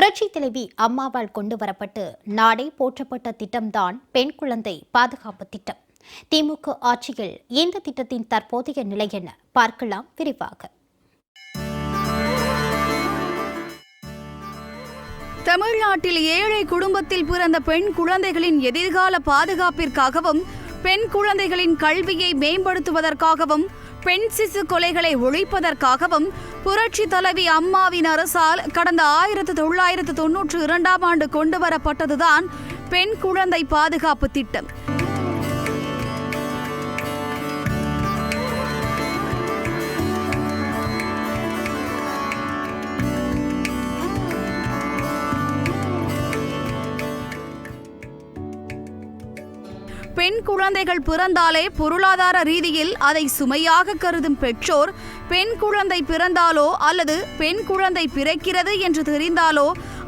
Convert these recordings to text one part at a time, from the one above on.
புரட்சி தலைவி அம்மாவால் கொண்டு வரப்பட்டு நாடே போற்றப்பட்ட திட்டம்தான் பெண் குழந்தை பாதுகாப்பு திட்டம். திமுக ஆட்சியில் இந்த திட்டத்தின் தற்போதைய நிலை என்ன? பார்க்கலாம் விரிவாக. தமிழ்நாட்டில் ஏழை குடும்பத்தில் பிறந்த பெண் குழந்தைகளின் எதிர்கால பாதுகாப்பிற்காகவும் பெண் குழந்தைகளின் கல்வியை மேம்படுத்துவதற்காகவும் பெண் சிசு கொலைகளை ஒழிப்பதற்காகவும் புரட்சி தலைவி அம்மாவின் அரசால் கடந்த ஆயிரத்து தொள்ளாயிரத்து தொன்னூற்று இரண்டாம் ஆண்டு கொண்டுவரப்பட்டதுதான் பெண் குழந்தை பாதுகாப்பு திட்டம். குழந்தைகள் பிறந்தாலே பொருளாதார ரீதியில் அதை சுமையாக கருதும் பெற்றோர் பெண் குழந்தை பிறந்தாலோ அல்லது பெண் குழந்தை பிறக்கிறது என்று தெரிந்தாலோ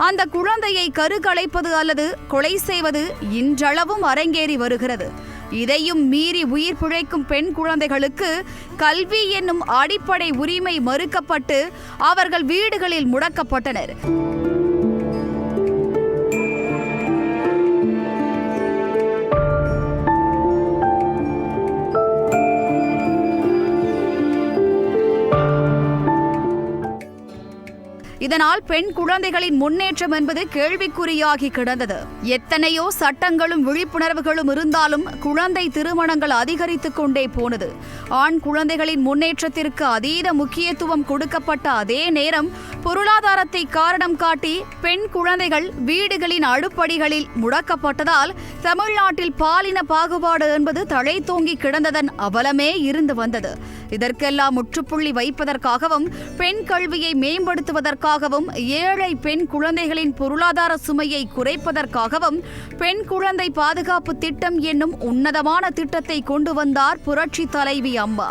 அந்த குழந்தையை கருக்கலைப்பது அல்லது கொலை செய்வது இன்றளவும் அரங்கேறி வருகிறது. இதையும் மீறி உயிர் பிழைக்கும் பெண் குழந்தைகளுக்கு கல்வி என்னும் அடிப்படை உரிமை மறுக்கப்பட்டு அவர்கள் வீடுகளில் முடக்கப்பட்டனர். இதனால் பெண் குழந்தைகளின் முன்னேற்றம் என்பது கேள்விக்குறியாகி கிடந்தது. எத்தனையோ சட்டங்களும் விழிப்புணர்வுகளும் இருந்தாலும் குழந்தை திருமணங்கள் அதிகரித்துக் கொண்டே போனது. ஆண் குழந்தைகளின் முன்னேற்றத்திற்கு அதீத முக்கியத்துவம் கொடுக்கப்பட்ட அதே நேரம் பொருளாதாரத்தை காரணம் காட்டி பெண் குழந்தைகள் வீடுகளின் அடுப்படிகளில் முடக்கப்பட்டதால் தமிழ்நாட்டில் பாலின பாகுபாடு என்பது தழைத்தோங்கி கிடந்ததன் அவலமே இருந்து வந்தது. இதற்கெல்லாம் முற்றுப்புள்ளி வைப்பதற்காகவும் பெண் கல்வியை மேம்படுத்துவதற்காகவும் ஏழை பெண் குழந்தைகளின் பொருளாதார சுமையை குறைப்பதற்காகவும் பெண் குழந்தை பாதுகாப்பு திட்டம் என்னும் உன்னதமான திட்டத்தை கொண்டு வந்தார் புரட்சி தலைவி அம்மா.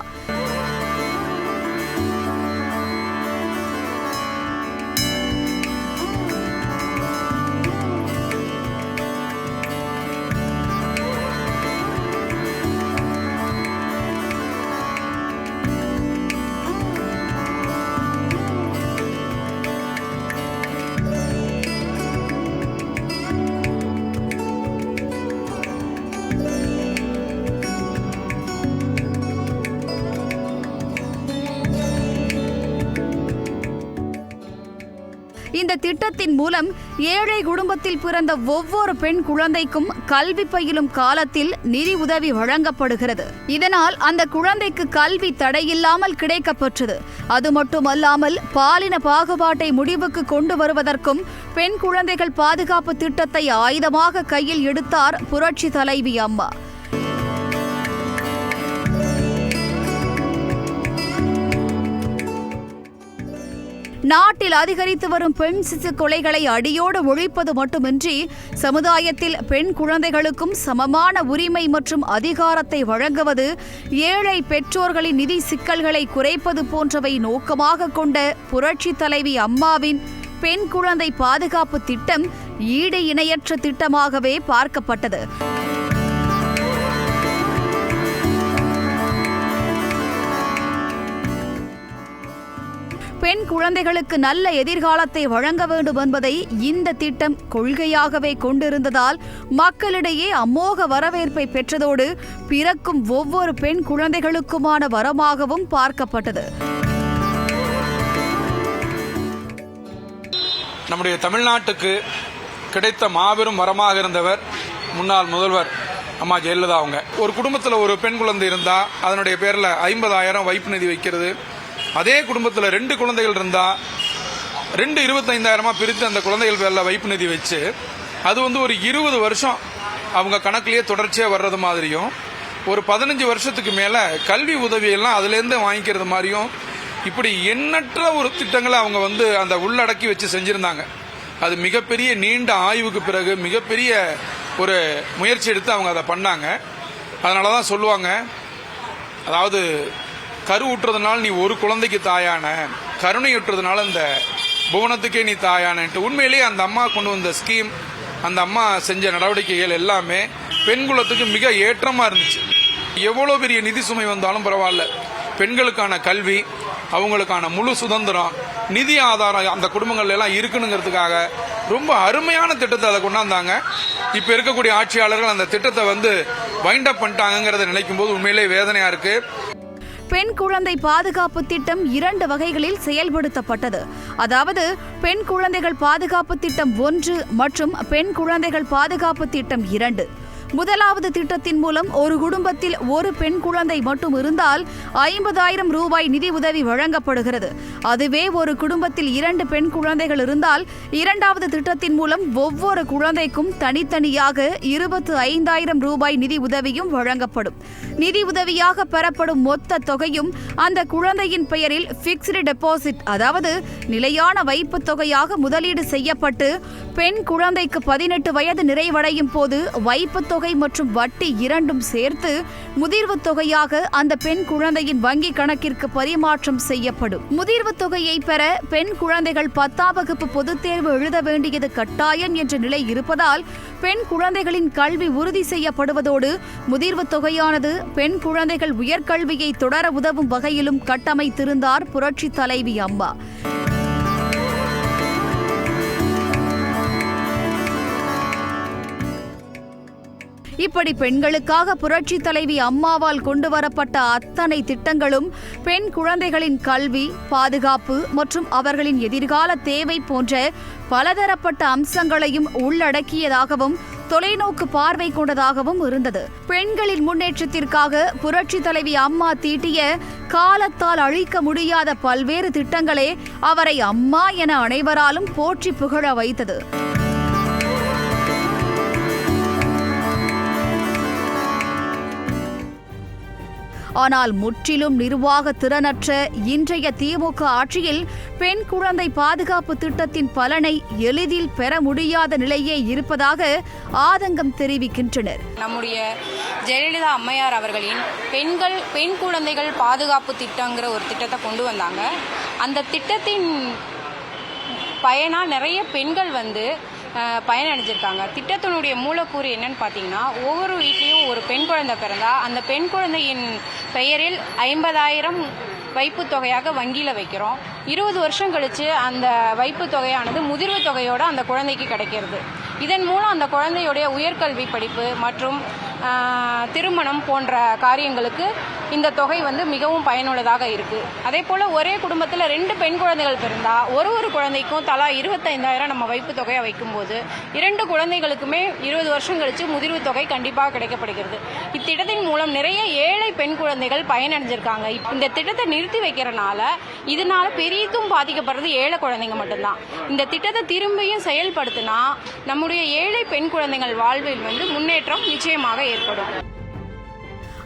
இந்த திட்டத்தின் மூலம் ஏழை குடும்பத்தில் பிறந்த ஒவ்வொரு பெண் குழந்தைக்கும் கல்வி பயிலும் காலத்தில் நிதி உதவி வழங்கப்படுகிறது. இதனால் அந்த குழந்தைக்கு கல்வி தடையில்லாமல் கிடைக்கப்பெற்றது. அது மட்டுமல்லாமல் பாலின பாகுபாட்டை முடிவுக்கு கொண்டு வருவதற்கும் பெண் குழந்தைகள் பாதுகாப்பு திட்டத்தை ஆயுதமாக கையில் எடுத்தார் புரட்சி தலைவி அம்மா. நாட்டில் அதிகரித்து வரும் பெண் சிசு கொலைகளை அடியோடு ஒழிப்பது மட்டுமின்றி சமுதாயத்தில் பெண் குழந்தைகளுக்கும் சமமான உரிமை மற்றும் அதிகாரத்தை வழங்குவது ஏழை பெற்றோர்களின் நிதி சிக்கல்களை குறைப்பது போன்றவை நோக்கமாக கொண்ட புரட்சி தலைவி அம்மாவின் பெண் குழந்தை பாதுகாப்பு திட்டம் ஈடு இணையற்ற திட்டமாகவே பார்க்கப்பட்டது. பெண் குழந்தைகளுக்கு நல்ல எதிர்காலத்தை வழங்க வேண்டும் என்பதை இந்த திட்டம் கொள்கையாகவே கொண்டிருந்ததால் மக்களிடையே அமோக வரவேற்பை பெற்றதோடு பிறக்கும் ஒவ்வொரு பெண் குழந்தைகளுக்குமான வரமாகவும் பார்க்கப்பட்டது. நம்முடைய தமிழ்நாட்டுக்கு கிடைத்த மாபெரும் வரமாக இருந்தவர் முன்னாள் முதல்வர் அம்மா ஜெயலலிதா அவங்க. ஒரு குடும்பத்தில் ஒரு பெண் குழந்தை இருந்தால் அதனுடைய பேரில் ஐம்பதாயிரம் வைப்பு நிதி வைக்கிறது. அதே குடும்பத்தில் ரெண்டு குழந்தைகள் இருந்தால் ரெண்டு இருபத்தைந்தாயிரமாக பிரித்து அந்த குழந்தைகள் பேரில் வைப்பு நிதி வச்சு அது வந்து ஒரு இருபது வருஷம் அவங்க கணக்கிலேயே தொடர்ச்சியாக வர்றது மாதிரியும் ஒரு பதினஞ்சு வருஷத்துக்கு மேலே கல்வி உதவியெல்லாம் அதுலேருந்து வாங்கிக்கிறது மாதிரியும் இப்படி எண்ணற்ற ஒரு திட்டங்களை அவங்க வந்து அந்த உள்ளடக்கி வச்சு செஞ்சுருந்தாங்க. அது மிகப்பெரிய நீண்ட ஆய்வுக்கு பிறகு மிகப்பெரிய ஒரு முயற்சி எடுத்து அவங்க அதை பண்ணாங்க. அதனால தான் சொல்லுவாங்க அதாவது கரு ஊட்டுறதுனால நீ ஒரு குழந்தைக்கு தாயான கருணை அந்த இந்த புவனத்துக்கே நீ தாயானன்ட்டு. உண்மையிலேயே அந்த அம்மா கொண்டு வந்த ஸ்கீம் அந்த அம்மா செஞ்ச நடவடிக்கைகள் எல்லாமே பெண் குலத்துக்கு மிக ஏற்றமாக இருந்துச்சு. எவ்வளோ பெரிய நிதி சுமை வந்தாலும் பரவாயில்ல. பெண்களுக்கான கல்வி அவங்களுக்கான முழு சுதந்திரம் நிதி ஆதாரம் அந்த குடும்பங்கள்ல எல்லாம் இருக்குனுங்கிறதுக்காக ரொம்ப அருமையான திட்டத்தை அதை கொண்டாந்தாங்க இப்போ இருக்கக்கூடிய ஆட்சியாளர்கள் அந்த திட்டத்தை வந்து வைண்ட் அப் பண்ணிட்டாங்கிறத நினைக்கும் போது உண்மையிலே வேதனையாக இருக்குது பெண் குழந்தை பாதுகாப்பு திட்டம் இரண்டு வகைகளில் செயல்படுத்தப்பட்டது. அதாவது பெண் குழந்தைகள் பாதுகாப்பு திட்டம் ஒன்று மற்றும் பெண் குழந்தைகள் பாதுகாப்பு திட்டம் இரண்டு. முதலாவது திட்டத்தின் மூலம் ஒரு குடும்பத்தில் ஒரு பெண் குழந்தை மட்டும் இருந்தால் ஐம்பதாயிரம் ரூபாய் நிதி உதவி வழங்கப்படுகிறது. அதுவே ஒரு குடும்பத்தில் இரண்டு பெண் குழந்தைகள் இருந்தால் இரண்டாவது திட்டத்தின் மூலம் ஒவ்வொரு குழந்தைக்கும் தனித்தனியாக இருபத்து ஐந்தாயிரம் ரூபாய் நிதி உதவியும் வழங்கப்படும். நிதி உதவியாக பெறப்படும் மொத்த தொகையும் அந்த குழந்தையின் பெயரில் பிக்ஸ்டு டெபாசிட் அதாவது நிலையான வைப்புத் தொகையாக முதலீடு செய்யப்பட்டு பெண் குழந்தைக்கு பதினெட்டு வயது நிறைவடையும் போது வைப்புத் தொகை மற்றும் வட்டி இரண்டும் சேர்த்து முதிர்வுத் தொகையாக அந்த பெண் குழந்தையின் வங்கி கணக்கிற்கு பரிமாற்றம் செய்யப்படும். முதிர்வுத் தொகையை பெற பெண் குழந்தைகள் பத்தாம் வகுப்பு பொதுத் தேர்வு எழுத வேண்டியது கட்டாயம் என்ற நிலை இருப்பதால் பெண் குழந்தைகளின் கல்வி உறுதி செய்யப்படுவதோடு முதிர்வு தொகையானது பெண் குழந்தைகள் உயர்கல்வியை தொடர உதவும் வகையிலும் கட்டமைத்திருந்தார் புரட்சித் தலைவி அம்மா. இப்படி பெண்களுக்காக புரட்சி தலைவி அம்மாவால் கொண்டு வரப்பட்ட அத்தனை திட்டங்களும் பெண் குழந்தைகளின் கல்வி பாதுகாப்பு மற்றும் அவர்களின் எதிர்கால தேவை போன்ற பலதரப்பட்ட அம்சங்களையும் உள்ளடக்கியதாகவும் தொலைநோக்கு பார்வை கொண்டதாகவும் இருந்தது. பெண்களின் முன்னேற்றத்திற்காக புரட்சி தலைவி அம்மா தீட்டிய காலத்தால் அழிக்க முடியாத பல்வேறு திட்டங்களே அவரை அம்மா என அனைவராலும் போற்றி புகழ வைத்தது. ஆனால் முற்றிலும் நிர்வாக திறனற்ற இன்றைய திமுக ஆட்சியில் பெண் குழந்தை பாதுகாப்பு திட்டத்தின் பலனை எளிதில் பெற முடியாத நிலையே இருப்பதாக ஆதங்கம் தெரிவிக்கின்றனர். நம்முடைய ஜெயலலிதா அம்மையார் அவர்களின் பெண்கள் பெண் குழந்தைகள் பாதுகாப்பு திட்டங்கிற ஒரு திட்டத்தை கொண்டு வந்தாங்க. அந்த திட்டத்தின் பயனா நிறைய பெண்கள் வந்து பயனடைஞ்சிருக்காங்க. திட்டத்தினுடைய மூலக்கூறு என்னன்னு பார்த்தீங்கன்னா ஒவ்வொரு வீட்லேயும் ஒரு பெண் குழந்தை பிறந்தா அந்த பெண் குழந்தையின் பெயரில் ஐம்பதாயிரம் வைப்பு தொகையாக வங்கியில் வைக்கிறோம். இருபது வருஷம் கழித்து அந்த வைப்பு தொகையானது முதிர்வு தொகையோடு அந்த குழந்தைக்கு கிடைக்கிறது. இதன் மூலம் அந்த குழந்தையுடைய உயர்கல்வி படிப்பு மற்றும் திருமணம் போன்ற காரியங்களுக்கு இந்த தொகை வந்து மிகவும் பயனுள்ளதாக இருக்குது அதே போல் ஒரே குடும்பத்தில் ரெண்டு பெண் குழந்தைகள் பிறந்தா ஒரு ஒரு குழந்தைக்கும் தலா இருபத்தைந்தாயிரம் நம்ம வைப்பு தொகையை வைக்கும்போது இரண்டு குழந்தைகளுக்குமே இருபது வருஷம் கழித்து முதிர்வு தொகை கண்டிப்பாக கிடைக்கப்படுகிறது. இத்திட்டத்தின் மூலம் நிறைய ஏழை பெண் குழந்தைகள் பயனடைஞ்சிருக்காங்க. இந்த திட்டத்தை நிறுத்தி வைக்கிறனால இதனால பெரிதும் பாதிக்கப்படுறது ஏழை குழந்தைங்க மட்டும்தான். இந்த திட்டத்தை திரும்பியும் செயல்படுத்தினா நம்முடைய ஏழை பெண் குழந்தைகள் வாழ்வில் வந்து முன்னேற்றம் நிச்சயமாக ஏற்படும்.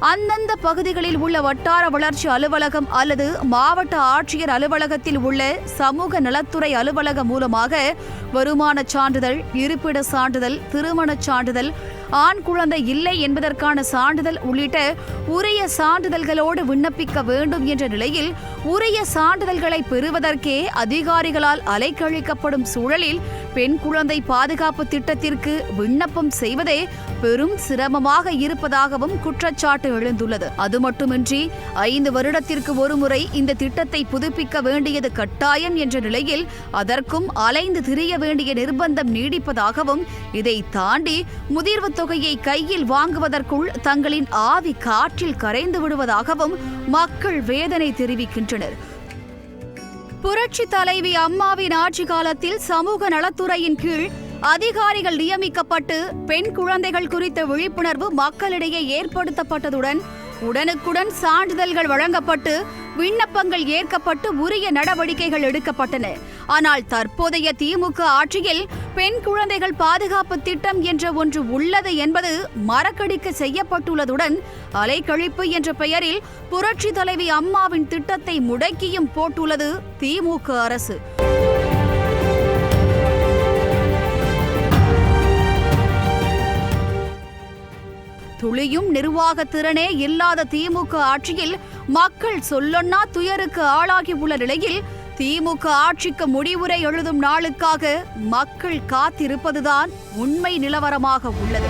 அந்தந்த பகுதிகளில் உள்ள வட்டார வளர்ச்சி அலுவலகம் அல்லது மாவட்ட ஆட்சியர் அலுவலகத்தில் உள்ள சமூக நலத்துறை அலுவலகம் மூலமாக வருமான சான்றிதழ் இருப்பிட சான்றிதழ் திருமணச் சான்றிதழ் ஆண் குழந்தை இல்லை என்பதற்கான சான்றிதழ் உள்ளிட்ட உரிய சான்றிதழ்களோடு விண்ணப்பிக்க வேண்டும் என்ற நிலையில் உரிய சான்றிதழ்களை பெறுவதற்கே அதிகாரிகளால் அலைக்கழிக்கப்படும் சூழலில் பெண் குழந்தை பாதுகாப்பு திட்டத்திற்கு விண்ணப்பம் செய்வதே பெரும் சிரமமாக இருப்பதாகவும் குற்றச்சாட்டு எழுந்துள்ளது. அது மட்டுமின்றி ஐந்து வருடத்திற்கு ஒருமுறை இந்த திட்டத்தை புதுப்பிக்க வேண்டியது கட்டாயம் என்ற நிலையில் அதற்கும் அலைந்து திரிய வேண்டிய நிர்பந்தம் நீடிப்பதாகவும் இதை தாண்டி முதிர்வு தொகையை கையில் வாங்குவதற்குள் தங்களின் ஆவி காற்றில் கரைந்து விடுவதாகவும் மக்கள் வேதனை தெரிவிக்கின்றனர். புரட்சி தலைவி அம்மாவின் ஆட்சி காலத்தில் சமூக நலத்துறையின் கீழ் அதிகாரிகள் நியமிக்கப்பட்டு பெண் குழந்தைகள் குறித்த விழிப்புணர்வு மக்களிடையே ஏற்படுத்தப்பட்டதுடன் உடனுக்குடன் சான்றிதழ்கள் வழங்கப்பட்டு விண்ணப்பங்கள் ஏற்கப்பட்டு உரிய நடவடிக்கைகள் எடுக்கப்பட்டன. ஆனால் தற்போதைய திமுக ஆட்சியில் பெண் குழந்தைகள் பாதுகாப்பு திட்டம் என்ற ஒன்று உள்ளது என்பது மறக்கடிக்க செய்யப்பட்டுள்ளதுடன் அலைக்கழிப்பு என்ற பெயரில் புரட்சி தலைவி அம்மாவின் திட்டத்தை முடக்கியும் போட்டுள்ளது திமுக அரசு. துளியும் நிர்வாக திறனே இல்லாத திமுக ஆட்சியில் மக்கள் சொல்லொன்னா துயருக்கு ஆளாகி உள்ள நிலையில் திமுக ஆட்சிக்கு முடிவுரை எழுதும் நாளுக்காக மக்கள் காத்திருப்பதுதான் உண்மை நிலவரமாக உள்ளது.